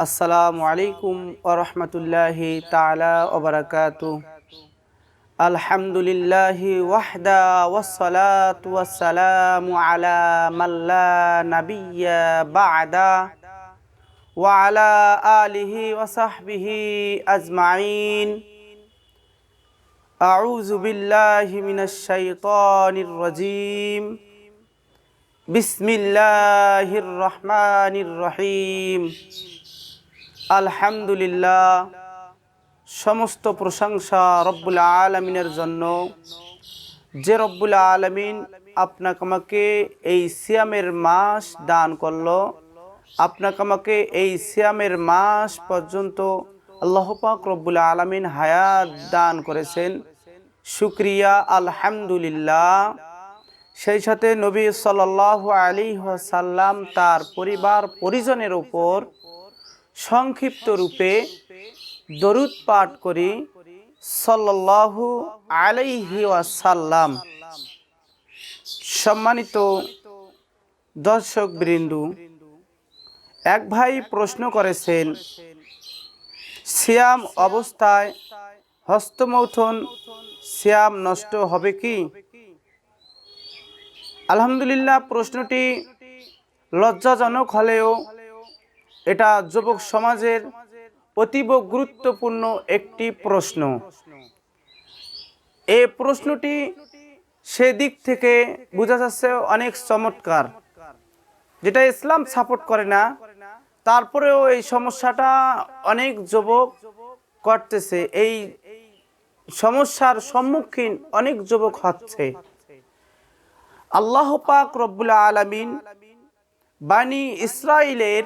আসসালামু আলাইকুম ওরহমতুল্লাহি তালা ওবরাকাতু আলহামদুলিল্লাহি ওয়াহদা ওয়াসসালাতু ওয়াসসালামু আলা মাল্লা নাবিয়্যা বা'দা ওয়া আলা আলিহি ওয়া সাহবিহি আজমাইন আউযু বিল্লাহি মিনাশ শাইতানির রাজীম বিসমিল্লাহির রহমানির রহিম আলহামদুলিল্লাহ। সমস্ত প্রশংসা রব্বুল আলমিনের জন্য। যে রব্বুল আলমিন আপনাকে আমাকে এই সিয়ামের মাস দান করল। আপনাকে আমাকে এই সিয়ামের মাস পর্যন্ত আল্লাহ পাক রব্বুল আলমিন হায়াত দান করেছেন। শুক্রিয়া, আলহামদুলিল্লাহ। সেই সাথে নবী সাল্লাহ আলী সাল্লাম তার পরিবার পরিজনের উপর সংক্ষিপ্ত রূপে দরুদ পাঠ করি সাল্লাহু আলাইহি ওয়াসাল্লাম। সম্মানিত দর্শক বৃন্দু এক ভাই প্রশ্ন করেছেন, সিয়াম অবস্থায় হস্তমৌথন সিয়াম নষ্ট হবে কি? আলহামদুলিল্লাহ, প্রশ্নটি লজ্জাজনক হলেও এটা যুবক সমাজের অতীব গুরুত্বপূর্ণ একটি প্রশ্ন। এ প্রশ্নটি সেদিক থেকে বোঝা যাচ্ছে অনেক চমৎকার। যেটা ইসলাম সাপোর্ট করে না, তারপরেও এই সমস্যাটা অনেক যুবক করতেছে। এই সমস্যার সম্মুখীন অনেক যুবক হচ্ছে। আল্লাহ পাক রব্বুল আলমিন বাণী ইসরায়েলের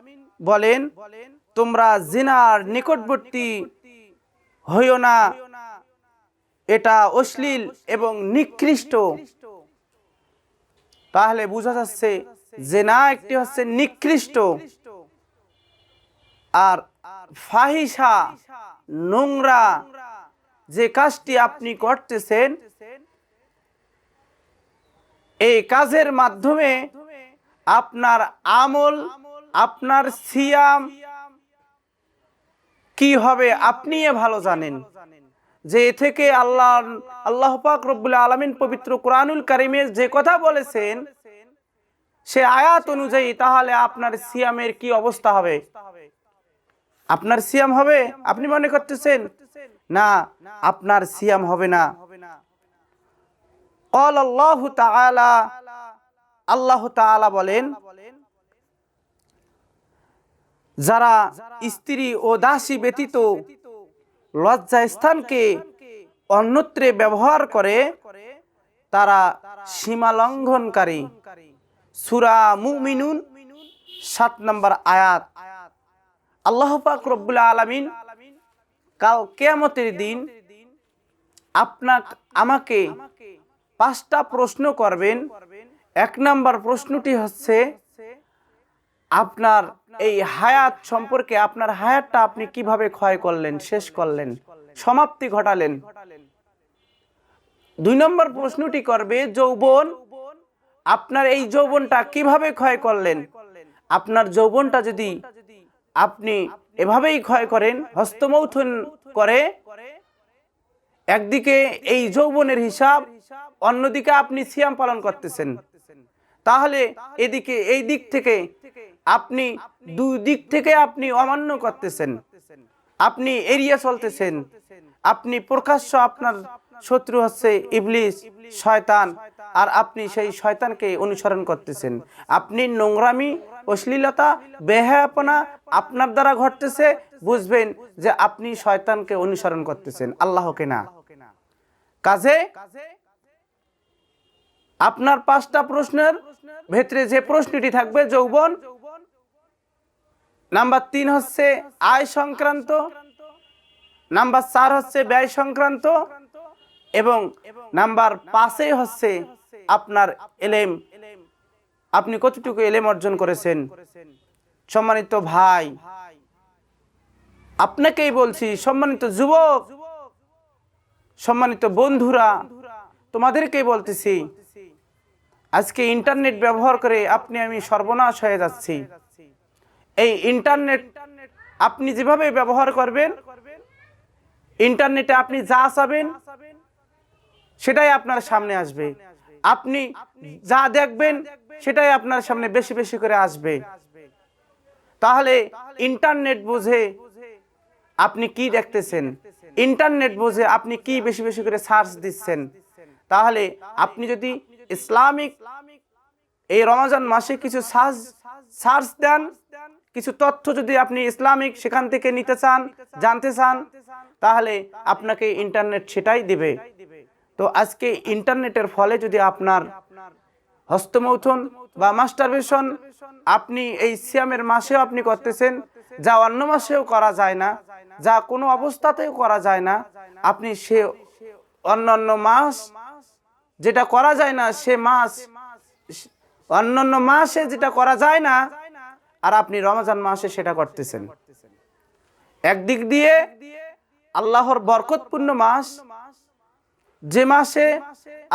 বলেন, তোমরা জিনার নিকটবর্তী হইও না। এটা অশ্লীল এবং নিকৃষ্ট। তাহলে বোঝা যাচ্ছে জেনা একটি হচ্ছে নিকৃষ্ট আর ফাহিসা নোংরা। যে কাজটি আপনি করতেছেন, এই কাজের মাধ্যমে আপনার আমল আপনার সিয়াম কি হবে আপনি ভালো জানেন? যে থেকে আল্লাহ আল্লাহ পাক রব্বুল আলমিন পবিত্র কোরআনুল কারিমে যে কথা বলেছেন, সে আয়াত অনুযায়ী তাহলে আপনার সিয়ামের কি অবস্থা হবে? আপনার সিয়াম হবে? আপনি মনে করতেছেন? না, আপনার সিয়াম হবে না। কল আল্লাহ আল্লাহ বলেন যারা স্ত্রী ও দাসী ব্যতীত লজ্জা স্থানকে অন্যত্রে ব্যবহার করে, তারা সীমা লঙ্ঘনকারী। সুরা মুমিনুন, সাত নম্বর আয়াত। আল্লাহ পাক রব্বুল আলমিন কাল কেয়ামতের দিন আপনাক আমাকে পাঁচটা প্রশ্ন করবেন। এক নম্বর প্রশ্নটি হচ্ছে আপনার এই হায়াত সম্পর্কে, আপনার হায়াতটা আপনি কীভাবে ক্ষয় করলেন, শেষ করলেন, সমাপ্তি ঘটালেন? দুই নম্বর প্রশ্নটি করবে, যৌবন, আপনার এই যৌবনটা কীভাবে ক্ষয় করলেন? আপনার যৌবনটা যদি আপনি এভাবেই ক্ষয় করেন, হস্তমৌথন করে, একদিকে এই যৌবনের হিসাব, অন্যদিকে আপনি সিয়াম পালন করতেছেন। তাহলে এদিকে এই দিক থেকে আপনি দুই দিক থেকে আপনি অমান্য করতেছেন। আপনি এরিয়া চলতেছেন। আপনি প্রকাশ্য আপনার শত্রু হচ্ছে ইবলিস, শয়তান, আর আপনি সেই শয়তানকে অনুসরণ করতেছেন। আপনি নোংরামি অশ্লীলতা বেহায়াপনা আপনার দ্বারা ঘটতেছে, বুঝবেন যে আপনি শয়তানকে অনুসরণ করতেছেন, আল্লাহকে না। কাজে আপনার পাঁচটা প্রশ্নের ভেতরে যে প্রশ্নটি থাকবে, যৌবন। নাম্বার তিন হচ্ছে আয় সংক্রান্ত। নাম্বার চার হচ্ছে ব্যয় সংক্রান্ত। এবং নাম্বার পাঁচে হচ্ছে আপনার এলেম। আপনি কতটুকু এলেম অর্জন করেছেন? সম্মানিত ভাই, আপনাকেই বলছি, সম্মানিত যুবক, সম্মানিত বন্ধুরা, তোমাদেরকেই বলতেছি আজকে ইন্টারনেট ব্যবহার করে আপনি, আমি সর্বনাশ হয়ে যাচ্ছি। এই ইন্টারনেট আপনি যেভাবে ব্যবহার করবেন, ইন্টারনেটে আপনি যা চাবেন, সেটাই আপনার সামনে আসবে। আপনি যা দেখবেন, সেটাই আপনার সামনে বেশি বেশি করে আসবে। তাহলে ইন্টারনেট বুঝে আপনি কি দেখতেছেন? ইন্টারনেট বুঝে আপনি কি বেশি বেশি করে সার্চ দিচ্ছেন? তাহলে আপনি যদি ইসলামিক এই রমজান মাসে কিছু সার্চ দেন, কিছু তথ্য যদি আপনি ইসলামিক সেখান থেকে নিতে চান, জানতে চান, তাহলে আপনাকে ইন্টারনেট সেটাই দিবে। তো আজকে ইন্টারনেটের ফলে যদি আপনার হস্তমৌথন বা মাস্টারবেশন আপনি এই সিয়ামের মাসেও আপনি করতেছেন, যা অন্য মাসেও করা যায় না, যা কোনো অবস্থাতেও করা যায় না, আপনি সে অন্য অন্য মাস যেটা করা যায় না, সে মাস, অন্যান্য মাসে যেটা করা যায় না, আর আপনি রমজান মাসে সেটা করতেছেন। একদিক দিয়ে আল্লাহর বরকতপূর্ণ মাস, যে মাসে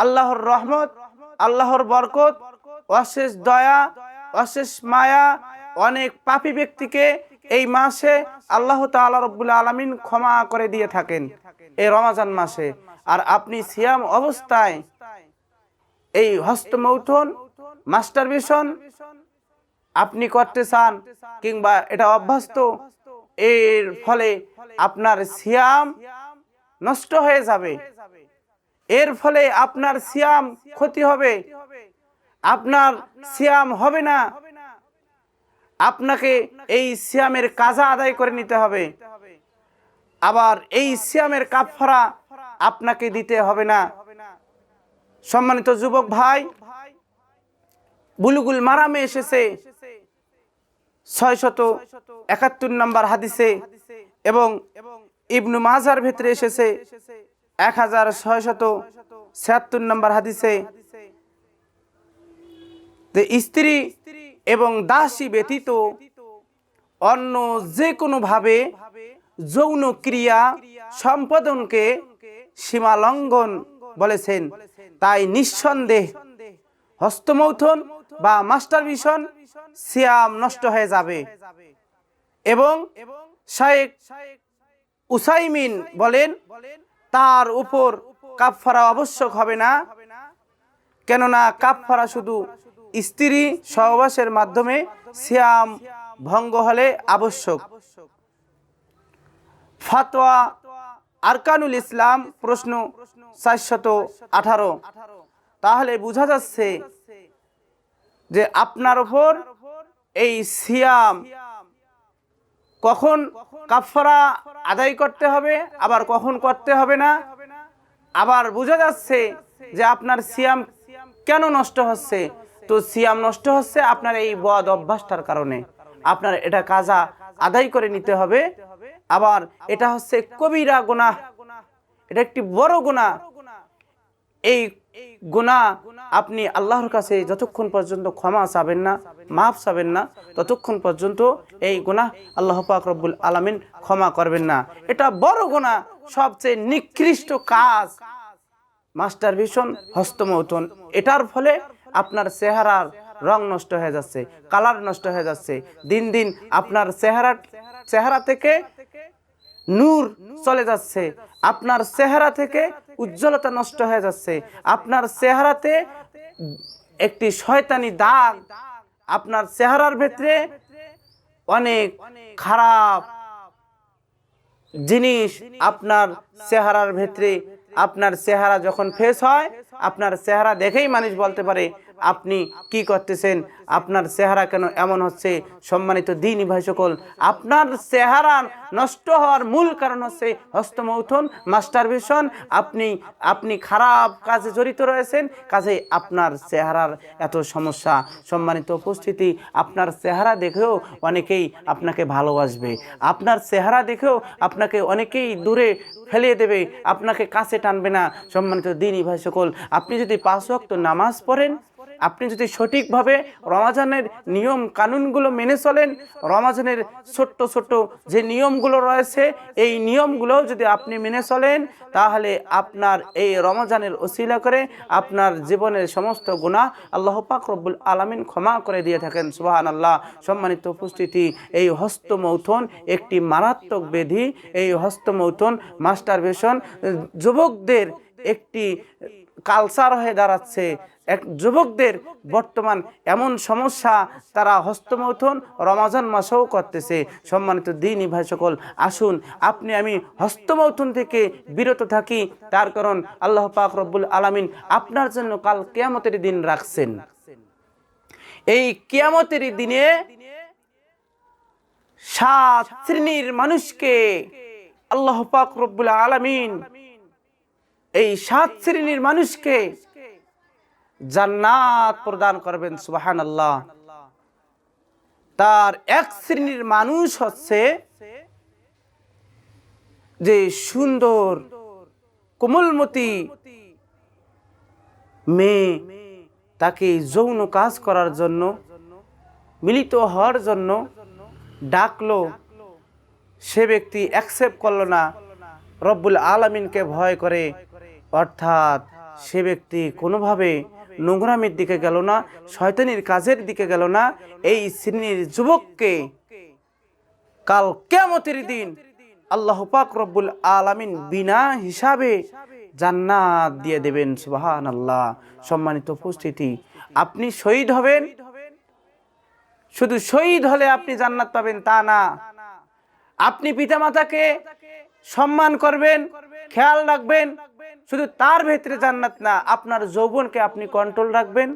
আল্লাহর রহমত, আল্লাহর বরকত, অশেষ দয়া, অশেষ মায়া, অনেক পাপী ব্যক্তিকে এই মাসে আল্লাহ তাআলা রব্বুল আলমিন ক্ষমা করে দিয়ে থাকেন এই রমাজান মাসে। আর আপনি সিয়াম অবস্থায় এই হস্তমৌথন মাস্টারবেশন আপনি করতে চান কিংবা এটা অভ্যস্ত, এর ফলে আপনার সিয়াম নষ্ট হয়ে যাবে। এর ফলে আপনার সিয়াম ক্ষতি হবে। আপনার সিয়াম হবে না। আপনাকে এই সিয়ামের কাজা আদায় করে নিতে হবে। আবার এই সিয়ামের কাফারা আপনাকে দিতে হবে না। সম্মানিত যুবক ভাই, বুলুগুল মারামে এসেছে ছয়শত একাত্তর নম্বর হাদিসে এবং ইবনু মাজার ভেতরে এসেছে এক হাজার ছয়শত ছিয়াত্তর নম্বর হাদিসে। স্ত্রী এবং দাসী ব্যতীত অন্য যে কোনোভাবে যৌন ক্রিয়া সম্পাদনকে সীমা লঙ্ঘন বলেছেন, তাই নিঃসন্দেহ হস্তমৌথন বা মাস্টার মিশন সিয়াম নষ্ট হয়ে যাবে। এবং শায়েক উসাইমিন বলেন, তার উপর কাপফারা আবশ্যক হবে না, কেননা কাপফারা শুধু স্ত্রী সহবাসের মাধ্যমে সিয়াম ভঙ্গ হলে আবশ্যক। ফাতোয়া আরকানুল ইসলাম প্রশ্ন চারশত আঠারো। তাহলে বোঝা যাচ্ছে যে আপনার ওপর এই সিয়াম কখন কাফারা আদায় করতে হবে, আবার কখন করতে হবে না? আবার বোঝা যাচ্ছে যে আপনার সিয়াম কেন নষ্ট হচ্ছে? তো সিয়াম নষ্ট হচ্ছে আপনার এই বদ অভ্যাসটার কারণে। আপনার এটা কাজা আদায় করে নিতে হবে। আবার এটা হচ্ছে কবিরা গোনা এটা একটি বড় গোনা এই গুণা আপনি আল্লাহর কাছে যতক্ষণ পর্যন্ত ক্ষমা চাবেন না, মাফ চাবেন না, ততক্ষণ পর্যন্ত এই গুণা আল্লাহ পাক রব্বুল আলমিন ক্ষমা করবেন না। এটা বড় গুণা সবচেয়ে নিকৃষ্ট কাজ। মাস্টার ভীষণ হস্তমৌতন এটার ফলে আপনার চেহারার রং নষ্ট হয়ে যাচ্ছে, কালার নষ্ট হয়ে যাচ্ছে। দিন দিন আপনার চেহারা চেহারা থেকে নূর চলে যাচ্ছে। আপনার চেহারা থেকে উজ্জ্বলতা নষ্ট হয়ে যাচ্ছে। আপনার চেহারাতে একটি শয়তানি দাগ। আপনার চেহারার ভেতরে অনেক খারাপ জিনিস আপনার চেহারার ভেতরে। আপনার চেহারা যখন ফেস হয়, আপনার চেহারা দেখেই মানুষ বলতে পারে আপনি কি করতেছেন? আপনার চেহারা কেন এমন হচ্ছে? সম্মানিত দিনই ভাই সকল, আপনার চেহারা নষ্ট হওয়ার মূল কারণ হচ্ছে হস্তমৌথন, মাস্টারবেশন। আপনি আপনি খারাপ কাজে জড়িত রয়েছেন, কাজে আপনার চেহারার এত সমস্যা। সম্মানিত উপস্থিতি, আপনার চেহারা দেখেও অনেকেই আপনাকে ভালোবাসবে। আপনার চেহারা দেখেও আপনাকে অনেকেই দূরে ফেলিয়ে দেবে, আপনাকে কাছে টানবে না। সম্মানিত দিনই ভাই সকল, আপনি যদি পাঁচ ওয়াক্ত নামাজ পড়েন আপনি যদি সঠিকভাবে রমাজানের নিয়ম কানুনগুলো মেনে চলেন, রমাজানের ছোট্ট ছোট্ট যে নিয়মগুলো রয়েছে, এই নিয়মগুলোও যদি আপনি মেনে চলেন, তাহলে আপনার এই রমাজানের ওসিলা করে আপনার জীবনের সমস্ত গুণা আল্লাহ পাক রব্বুল আলমিন ক্ষমা করে দিয়ে থাকেন। সুবাহান আল্লাহ সম্মানিত উপস্থিতি, এই হস্তমৌথন একটি মারাত্মক ব্যাধি। এই হস্তমৌথন মাস্টারবেশন, যুবকদের একটি কালচার হয়ে দাঁড়াচ্ছে। এক যুবকদের বর্তমান এমন সমস্যা, তারা হস্তমৌথন রমাজান মাসেও করতেছে। সম্মানিত দিনই ভাই সকল, আসুন, আপনি আমি হস্তমৌথন থেকে বিরত থাকি, তার কারণ আল্লাহ পাক রব্বুল আলামিন আপনার জন্য কাল কেয়ামতের দিন রাখছেন। এই কেয়ামতের দিনে সাত শ্রেণির মানুষকে আল্লাহ পাক রব্বুল আলামিন এই সাত শ্রেণির মানুষকে জান্নাত প্রদান করবেন সুবাহান আল্লাহ তার এক শ্রেণির মানুষ হচ্ছে যে সুন্দর, কোমলমতি মেয়ে। তাকে যৌন কাজ করার জন্য, মিলিত হওয়ার জন্য ডাকলো। সে ব্যক্তি অ্যাকসেপ্ট করল না। রব্বুল আলমিনকে ভয় করে। অর্থাৎ সে ব্যক্তি কোনোভাবে নোংরামের দিকে গেল না, শয়তানির কাজের দিকে গেল না, এই শ্রেণির যুবককে কাল কেমতের দিন আল্লাহ পাক রব্বুল আলামিন বিনা হিসাবে জান্নাত দিয়ে দেবেন সুবাহান আল্লাহ সম্মানিত উপস্থিতি, আপনি শহীদ হবেন। শুধু শহীদ হলে আপনি জান্নাত পাবেন তা না। আপনি পিতামাতাকে সম্মান করবেন, খেয়াল রাখবেন শুধু তার ভেতরে জান্নাত না, আপনার যৌবনকে আপনি কন্ট্রোল রাখবেন,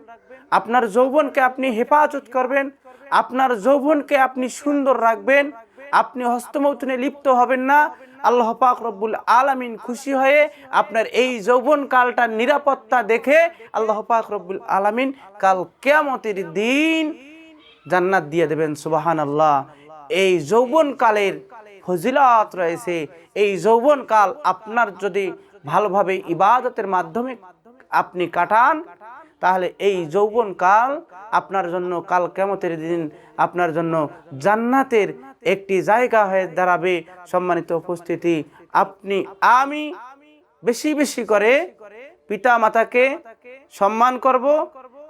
আপনার যৌবনকে আপনি হেফাজত করবেন, আপনার যৌবনকে আপনি সুন্দর রাখবেন, আপনি হস্তমৌথনে লিপ্ত হবেন না। আল্লাহ পাক রব্বুল আলামিন খুশি হয়ে আপনার এই যৌবন কালটার নিরাপত্তা দেখে আল্লাহ পাক রব্বুল আলামিন কাল কেয়ামতের দিন জান্নাত দিয়ে দেবেন সুবাহান আল্লাহ এই যৌবন কালের ফজিলত রয়েছে। এই যৌবন কাল আপনার যদি ভালোভাবে ইবাদতের মাধ্যমে আপনি কাটান, তাহলে এই যৌবন কাল আপনার জন্য, কাল কেমতের দিন আপনার জন্য জান্নাতের একটি জায়গা হয়ে দাঁড়াবে। সম্মানিত উপস্থিতি, আপনি, আমি বেশি বেশি করে পিতা মাতাকে সম্মান করব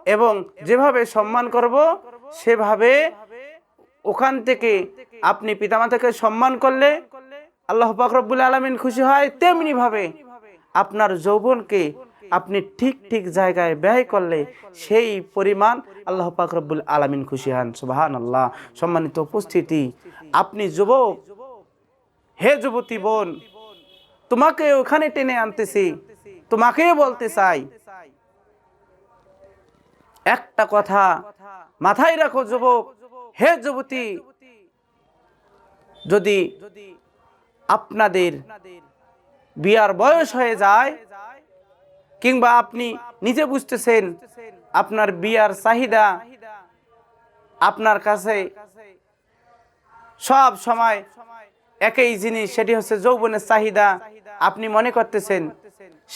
এবং যেভাবে সম্মান করব, সেভাবে ওখান থেকে আপনি পিতামাতাকে সম্মান করলে আল্লাহ পাকরবুল আলমিন খুশি হয় তেমনি ভাবে আপনার যৌবনকে আপনি ঠিক ঠিক জায়গায় ব্যয় করলে সেই পরিমাণ আল্লাহ পাকরবুল আলমিন খুশি হন। সুবাহান আল্লাহ সম্মানিত উপস্থিতি, আপনি যুবক, হে যুবতী বোন, তোমাকে ওখানে টেনে আনতেছি, তোমাকে বলতে চাই। একটা কথা মাথায় রাখো যুবক, হে যুবতী, যদি আপনাদের বিয়ার বয়স হয়ে যায়, কিংবা আপনি নিজে বুঝতেছেন আপনার বিয়ার চাহিদা, আপনার কাছে সব সময় একই জিনিস, সেটি হচ্ছে যৌবনের চাহিদা। আপনি মনে করতেছেন,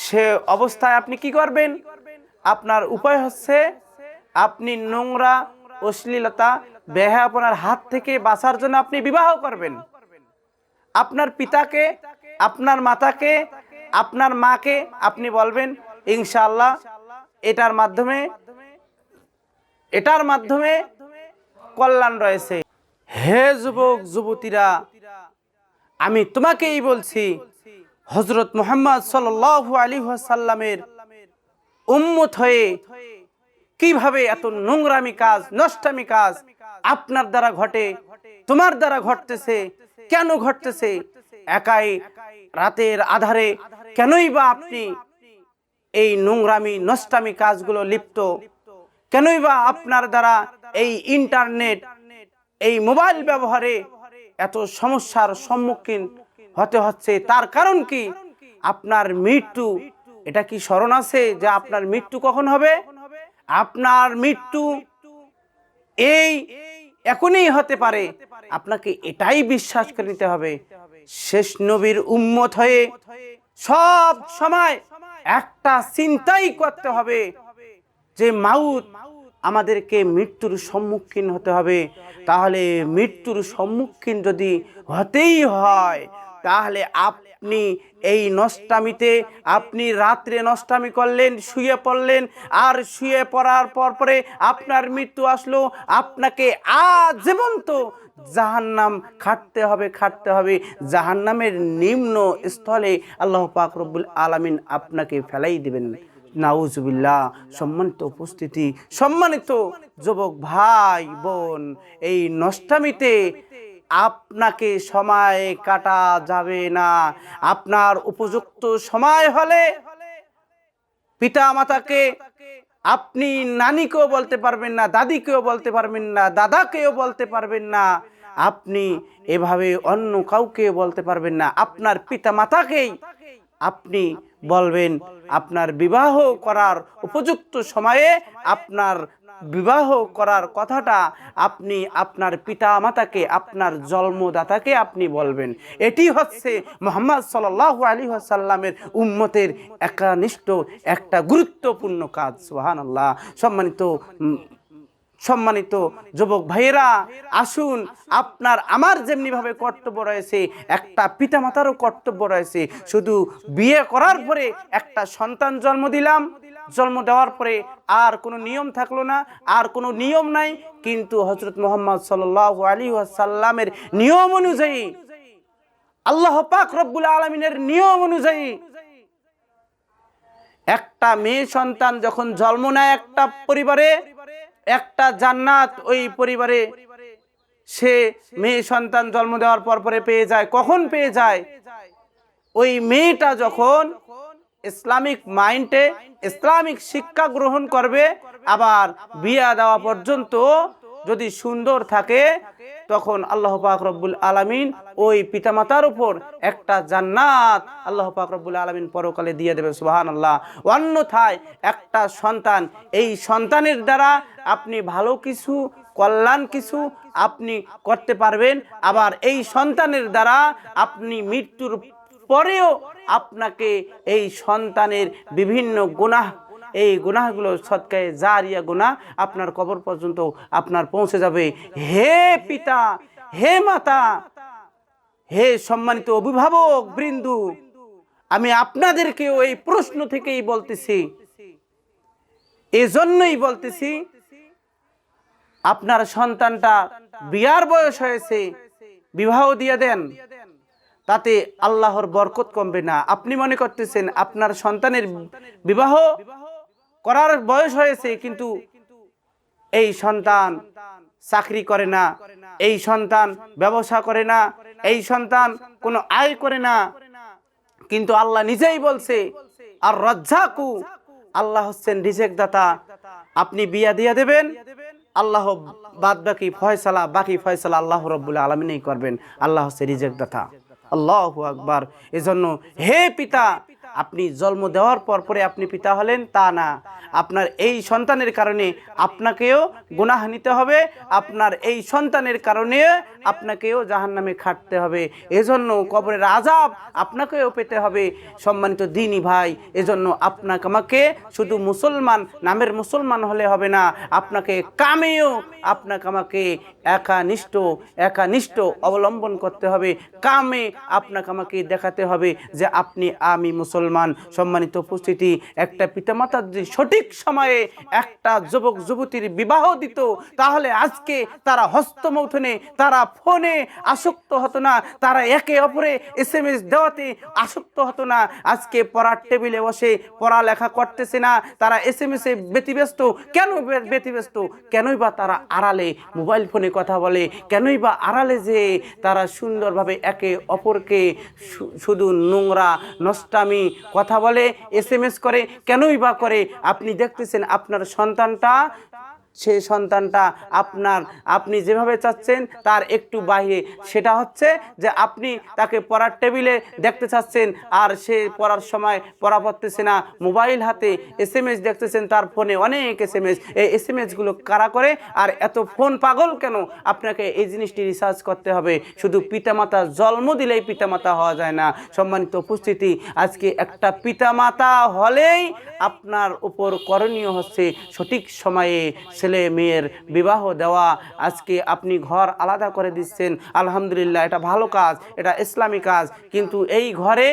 সে অবস্থায় আপনি কি করবেন? আপনার উপায় হচ্ছে আপনি নোংরা, অশ্লীলতা বেহাপনার হাত থেকে বাঁচার জন্য আপনি বিবাহ করবেন। আপনার পিতাকে আপনার মাতাকে, আপনার মাকে আপনি বলবেন, ইনশাআল্লাহ, এটার মাধ্যমে এটার মাধ্যমে কল্যাণ রয়েছে। হে যুবক, যুবতীরা, আমি তোমাকেই বলছি হজরত মোহাম্মদ সাল আলী সাল্লামের উম্মত হয়ে কীভাবে এত নোংরামি কাজ, নষ্টামি কাজ আপনার দ্বারা ঘটে, তোমার দ্বারা ঘটতেছে, কেন ঘটতেছে? একাই রাতের আধারে কেনই বা আপনি এই নোংরামি, নষ্টামি কাজগুলো লিপ্ত? কেনই বা আপনার দ্বারা এই ইন্টারনেট, এই মোবাইল ব্যবহারে এত সমস্যার সম্মুখীন হতে হচ্ছে? তার কারণ কি? আপনার মৃত্যু, এটা কি স্মরণ আছে যে আপনার মৃত্যু কখন হবে? আপনার মৃত্যু এই এখনই হতে পারে। আপনাকে এটাই বিশ্বাস করে নিতে হবে। শেষ নবীর উম্মত হয়ে সব সময় একটা চিন্তাই করতে হবে যে মাউত আমাদেরকে মৃত্যুর সম্মুখীন হতে হবে। তাহলে মৃত্যুর সম্মুখীন যদি হতেই হয়, তাহলে আপনি এই নষ্টামিতে, আপনি রাত্রে নষ্টামি করলেন, শুয়ে পড়লেন, আর শুয়ে পড়ার পর পরে আপনার মৃত্যু আসলো, আপনাকে আজীবন্ত জাহান্নাম খাটতে হবে খাটতে হবে। জাহান্নামের নিম্ন স্থলে আল্লাহ পাক রব্বুল আলামিন আপনাকে ফেলাই দিবেন। নাউজুবিল্লাহ। সম্মানিত উপস্থিতি, সম্মানিত যুবক ভাই, বোন, এই নষ্টামিতে আপনাকে সময় কাটা যাবে না। আপনার উপযুক্ত সময় হলে পিতা মাতাকে আপনি নানিকেও বলতে পারবেন না, দাদিকেও বলতে পারবেন না, দাদাকেও বলতে পারবেন না। আপনি এভাবে অন্য কাউকে বলতে পারবেন না। আপনার পিতা মাতাকেই আপনি বলবেন, আপনার বিবাহ করার উপযুক্ত সময়ে আপনার বিবাহ করার কথাটা আপনি আপনার পিতা মাতাকে আপনার জন্মদাতাকে আপনি বলবেন। এটি হচ্ছে মোহাম্মদ সাল্লাহ আলী সাল্লামের উম্মতের একানিষ্ঠ একটা গুরুত্বপূর্ণ কাজ সোহান আল্লাহ সম্মানিত সম্মানিত যুবক ভাইয়েরা, আসুন আপনার, আমার যেমনিভাবে কর্তব্য রয়েছে, একটা পিতামাতারও কর্তব্য রয়েছে। শুধু বিয়ে করার পরে একটা সন্তান জন্ম দিলাম জন্ম দেওয়ার পরে আর কোনো নিয়ম থাকল না, আর কোনো নিয়ম নাই, কিন্তু হজরত মোহাম্মদ সাল আলী সাল্লামের নিয়ম অনুযায়ী, আল্লাহ পাক রব্বুল আলমিনের নিয়ম অনুযায়ী একটা মেয়ে সন্তান যখন জন্ম নেয় একটা পরিবারে, একটা জান্নাত ওই পরিবারে, সে মেয়ে সন্তান জন্ম দেওয়ার পর পরে পেয়ে যায়, কখন পেয়ে যায়? ওই মেয়েটা যখন ইসলামিক মাইন্ডে ইসলামিক শিক্ষা গ্রহণ করবে, আবার বিয়া দেওয়া পর্যন্ত যদি সুন্দর থাকে, তখন আল্লাহ পাক রব্বুল আলামিন ওই পিতামাতার উপর একটা জান্নাত আল্লাহ পাক রব্বুল আলামিন পরকালে দিয়ে দেবে সুবাহান আল্লাহ অন্যথায় একটা সন্তান, এই সন্তানের দ্বারা আপনি ভালো কিছু, কল্যাণ কিছু আপনি করতে পারবেন, আবার এই সন্তানের দ্বারা আপনি মৃত্যুর পরেও আপনাকে এই সন্তানের বিভিন্ন গুনাহ, এই গুনাহগুলো সৎকায় জারিয়া গুনাহ আপনার কবর পর্যন্ত আপনার পৌঁছে যাবে। হে পিতা, হে মাতা, হে সম্মানিত অভিভাবক বৃন্দু, আমি আপনাদেরকেও এই প্রশ্ন থেকেই বলতেছি। এজন্যই বলতেছি, আপনার সন্তানটা বিয়ার বয়স হয়েছে, বিবাহ দিয়ে দেন। তাতে আল্লাহর বরকত কমবে না। আপনি মনে করতেছেন আপনার সন্তানের বিবাহ করার বয়স হয়েছে, কিন্তু এই সন্তান চাকরি করে না, এই সন্তান ব্যবসা করে না, এই সন্তান কোনো আয় করে না। কিন্তু আল্লাহ নিজেই বলছে, আর রজ্জাকু, আল্লাহ হচ্ছেন রিজেক দাতা আপনি বিয়া দিয়া দেবেন, আল্লাহ বাদ বাকি ফয়সালা বাকি ফয়সালা আল্লাহ রব্বুল আলমিনেই করবেন। আল্লাহ হচ্ছে রিজেক দাতা আল্লাহ আকবার। এজন্য হে পিতা, আপনি জন্ম দেওয়ার পর পরে আপনি পিতা হলেন, তা না। আপনার এই সন্তানের কারণে আপনাকেও গুনাহ নিতে হবে, আপনার এই সন্তানের কারণে আপনাকেও জাহান্নামে খাটতে হবে। এজন্য কবরের আজাব আপনাকেও পেতে হবে, সম্মানিত দিনই ভাই। এজন্য আপনাকে, আমাকে শুধু মুসলমান, নামের মুসলমান হলে হবে না, আপনাকে কামেও, আপনাকে আমাকে একানিষ্ঠ একানিষ্ঠ অবলম্বন করতে হবে। কামে আপনাকে আমাকে দেখাতে হবে যে আপনি আমি মুসলমান। সম্মানিত উপস্থিতি, একটা পিতামাতা যদি সঠিক সময়ে একটা যুবক, যুবতীর বিবাহ দিত, তাহলে আজকে তারা হস্তমৌথনে, তারা ফোনে আসক্ত হতো না, তারা একে অপরে এস এম এস দেওয়াতে আসক্ত হতো না। আজকে পড়ার টেবিলে বসে পড়ালেখা করতেছে না, তারা এস এম এসে ব্যতিব্যস্ত। কেন ব্যতিব্যস্ত? কেনই বা তারা আড়ালে মোবাইল ফোনে কথা বলে, কেনই বা আড়ালে যে তারা সুন্দরভাবে একে অপরকে শুধু নোংরা, নষ্টামি কথা বলে এস এম এস করে, কেনই বা করে? আপনি দেখতেছেন আপনার সন্তানটা সে সন্তানটা আপনার, আপনি যেভাবে চাচ্ছেন তার একটু বাইরে সেটা হচ্ছে যে আপনি তাকে পড়ার টেবিলে দেখতে চাচ্ছেন, আর সে পড়ার সময় পড়া পড়তেছে না, মোবাইল হাতে এস এম এস দেখতেছেন, তার ফোনে অনেক এস এম এস এই এস এম এসগুলো কারা করে? আর এত ফোন পাগল কেন? আপনাকে এই জিনিসটি রিসার্চ করতে হবে। শুধু পিতামাতা জন্ম দিলেই পিতামাতা হওয়া যায় না। সম্মানিত উপস্থিতি, আজকে একটা পিতামাতা হলেই আপনার উপর করণীয় হচ্ছে সঠিক সময়ে ছেলে মেয়ের বিবাহ দেওয়া আজকে আপনি ঘর আলাদা করে দিচ্ছেন, আলহামদুলিল্লাহ, এটা ভালো কাজ, এটা ইসলামী কাজ, কিন্তু এই ঘরে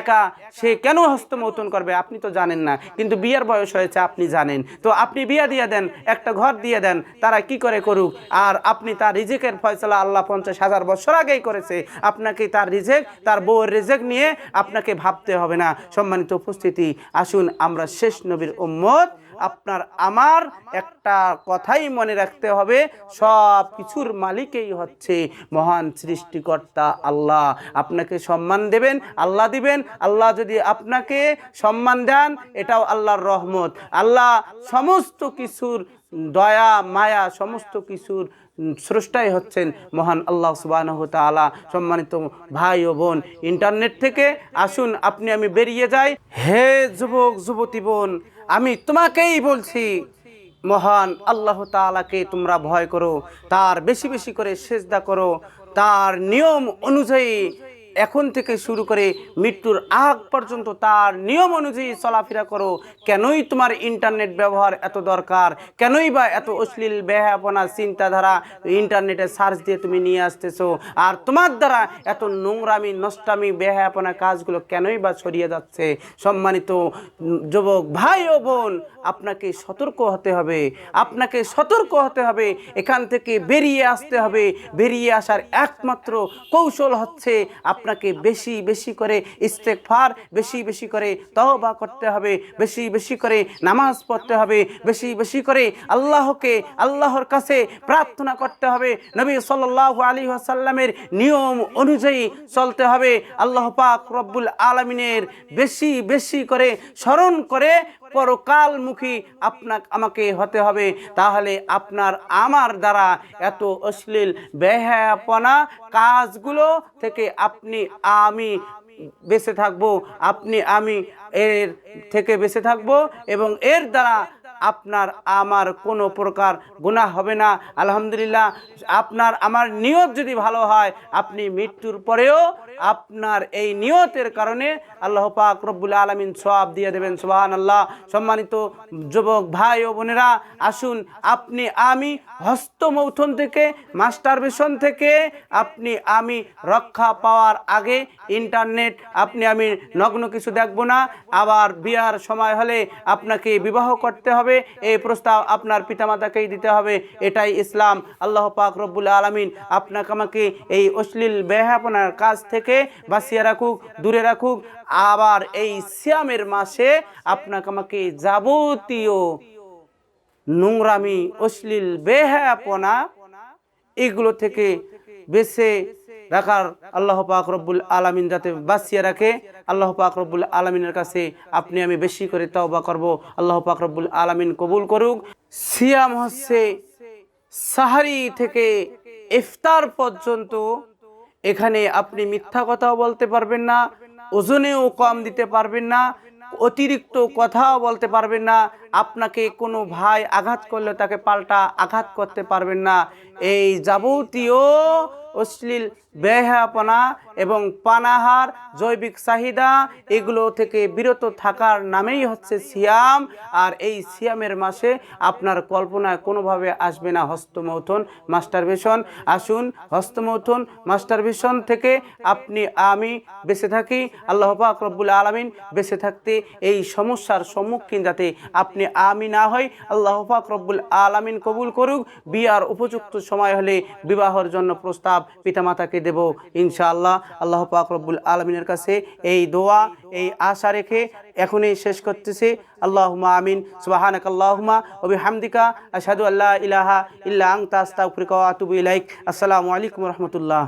একা সে কেন হস্তমৌতন করবে আপনি তো জানেন না, কিন্তু বিয়ের বয়স হয়েছে আপনি জানেন। তো আপনি বিয়ে দিয়ে দেন, একটা ঘর দিয়ে দেন, তারা কি করে করুক? আর আপনি তার রিজেকের ফয়সলা আল্লাহ পঞ্চাশ হাজার বছর আগেই করেছে, আপনাকে তার রিজেক, তার বউয়ের রিজেক নিয়ে আপনাকে ভাবতে হবে না। সম্মানিত উপস্থিতি, আসুন আমরা শেষ নবীর উম্মত আপনার আমার একটা কথাই মনে রাখতে হবে সব কিছুর মালিকই হচ্ছে মহান সৃষ্টিকর্তা আল্লাহ। আপনাকে সম্মান দেবেন, আল্লাহ দিবেন, আল্লাহ যদি আপনাকে সম্মান দেন, এটাও আল্লাহর রহমত। আল্লাহ সমস্ত কিছুর দয়া, মায়া, সমস্ত কিছুর স্রষ্টাই হচ্ছেন মহান আল্লাহ সুবাহ তালা সম্মানিত ভাই ও বোন, ইন্টারনেট থেকে আসুন, আপনি আমি বেরিয়ে যাই। হে যুবক, যুবতী বোন আমি তোমাকেই বলছি, মহান আল্লাহ তালাকে তোমরা ভয় করো, তার বেশি বেশি করে সেজদা করো, তার নিয়ম অনুযায়ী এখন থেকে শুরু করে মৃত্যুর আগ পর্যন্ত তার নিয়ম অনুযায়ী চলাফেরা করো। কেনই তোমার ইন্টারনেট ব্যবহার এত দরকার? কেনই বা এত অশ্লীল বেহাপনা চিন্তাধারা ইন্টারনেটে সার্চ দিয়ে তুমি নিয়ে আসতেছো? আর তোমার দ্বারা এত নোংরামি, নষ্টামি বেহাপনা কাজগুলো কেনই বা ছড়িয়ে যাচ্ছে? সম্মানিত যুবক ভাই ও বোন, আপনাকে সতর্ক হতে হবে। আপনাকে সতর্ক হতে হবে। এখান থেকে বেরিয়ে আসতে হবে। বেরিয়ে আসার একমাত্র কৌশল হচ্ছে আপনাকে বেশি বেশি করে ইস্তেকফার বেশি বেশি করে তওবা করতে হবে, বেশি বেশি করে নামাজ পড়তে হবে, বেশি বেশি করে আল্লাহকে, আল্লাহর কাছে প্রার্থনা করতে হবে। নবী সাল্লাল্লাহু আলাইহি ওয়াসাল্লামের নিয়ম অনুযায়ী চলতে হবে। আল্লাহ পাক রব্বুল আলামিনের বেশি বেশি করে স্মরণ করে পরকালমুখী আপনা আমাকে হতে হবে। তাহলে আপনার আমার দ্বারা এত অশ্লীল বেহায়াপনা কাজগুলো থেকে আপনি, আমি বেঁচে থাকব। আপনি, আমি এর থেকে বেঁচে থাকব এবং এর দ্বারা আপনার আমার কোনো প্রকার গুনাহ হবে না। আলহামদুলিল্লাহ, আপনার আমার নিয়ত যদি ভালো হয়, আপনি মৃত্যুর পরেও আপনার এই নিয়তের কারণে আল্লাহ পাক রব্বুল আলমিন সব দিয়ে দেবেন সোহান আল্লাহ সম্মানিত যুবক ভাই ও বোনেরা, আসুন আপনি, আমি হস্তমৌথন থেকে, মাস্টারবেশন থেকে, আপনি, আমি রক্ষা পাওয়ার আগে ইন্টারনেট, আপনি, আমি নগ্ন কিছু দেখব না। আবার বিয়ার সময় হলে আপনাকে বিবাহ করতে হবে। এই প্রস্তাব আপনার পিতামাতাকেই দিতে হবে, এটাই ইসলাম। আল্লাহ পাক রব্বুল আলমিন আপনাকে আমাকে এই অশ্লীল বেহাপনার কাজ থেকে বাঁচিয়ে রাখুক, দূরে রাখুক। আবার এই সিয়ামের মাসে আপনাকে আমাকে যাবতীয় নোংরামি, অশ্লীল বেহাপনা এগুলো থেকে বেছে রাখার আল্লাহ পাক রব্বুল আলমিন যাতে বাঁচিয়ে রাখে, আল্লাহ পাক রব্বুল আলমিনের কাছে আপনি আমি বেশি করে তওবা করব। আল্লাহ পাক রব্বুল আলমিন কবুল করুক। সিয়াম হচ্ছে সাহারি থেকে ইফতার পর্যন্ত এখানে আপনি মিথ্যা কথাও বলতে পারবেন না, ওজনেও কম দিতে পারবেন না, অতিরিক্ত কথাও বলতে পারবেন না, আপনাকে কোনো ভাই আঘাত করলে তাকে পাল্টা আঘাত করতে পারবেন না। এই যাবতীয় অশ্লীল বেহাপনা এবং পানাহার, জৈবিক চাহিদা, এগুলো থেকে বিরত থাকার নামেই হচ্ছে সিয়াম। আর এই সিয়ামের মাসে আপনার কল্পনায় কোনোভাবে আসবে না হস্তমৌথন মাস্টারবেশন। আসুন, হস্তমৌথন মাস্টারবেশন থেকে আপনি, আমি বেঁচে থাকি। আল্লাহ পাক রব্বুল আলমিন বেঁচে থাকতে এই সমস্যার সম্মুখীন যাতে আপনি আমি না হই। আল্লাহ পাক রব্বুল আলমিন কবুল করুক। বিয়ার উপযুক্ত সময় হলে বিবাহর জন্য প্রস্তাব পিতামাতাকে দেব, ইনশাআল্লাহ। আল্লাহ পাক রব্বুল আলমিনের কাছে এই দোয়া, এই আশা রেখে এখনই শেষ করতেছি। আল্লাহুমা আমিন। সুবাহানক আল্লাহুমা ওবি হামদিকা আসাদু আল্লাহ ইলাহা ইল্লা আং তাস্তা আতুবু ইলাইক। আসসালামু আলাইকুম রহমতুল্লাহ।